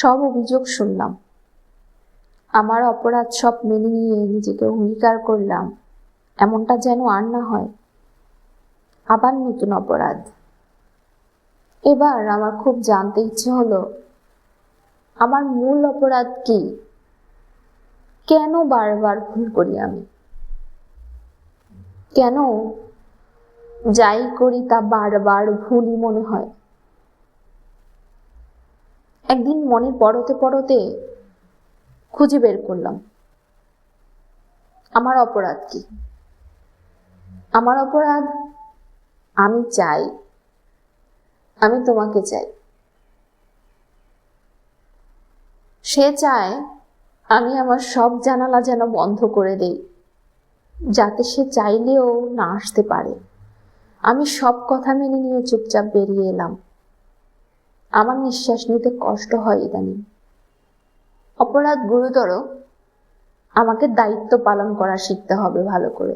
সব অভিযোগ শুনলাম। আমার অপরাধ সব মেনে নিয়ে নিজেকে অঙ্গীকার করলাম। এমনটা যেন আর না হয়। আবার নতুন অপরাধ। এবার আমার খুব জানতে ইচ্ছে হলো, আমার মূল অপরাধ কি? কেন বারবার ভুল করি আমি? কেন যাই করি তা বারবার ভুলই মনে হয়? একদিন মনে পড়তে পড়তে খুঁজে বের করলাম। আমার অপরাধ কি? আমার অপরাধ, আমি চাই। আমি তোমাকে চাই। সে চায় আমি আমার সব জানালা যেন বন্ধ করে দেই, যাতে সে চাইলেও না আসতে পারে। আমি সব কথা মেনে নিয়ে চুপচাপ বেরিয়ে এলাম। আমার নিঃশ্বাস নিতে কষ্ট হয় ইদানিং। অপরাধ গুরুতর, আমাকে দায়িত্ব পালন করা শিখতে হবে ভালো করে।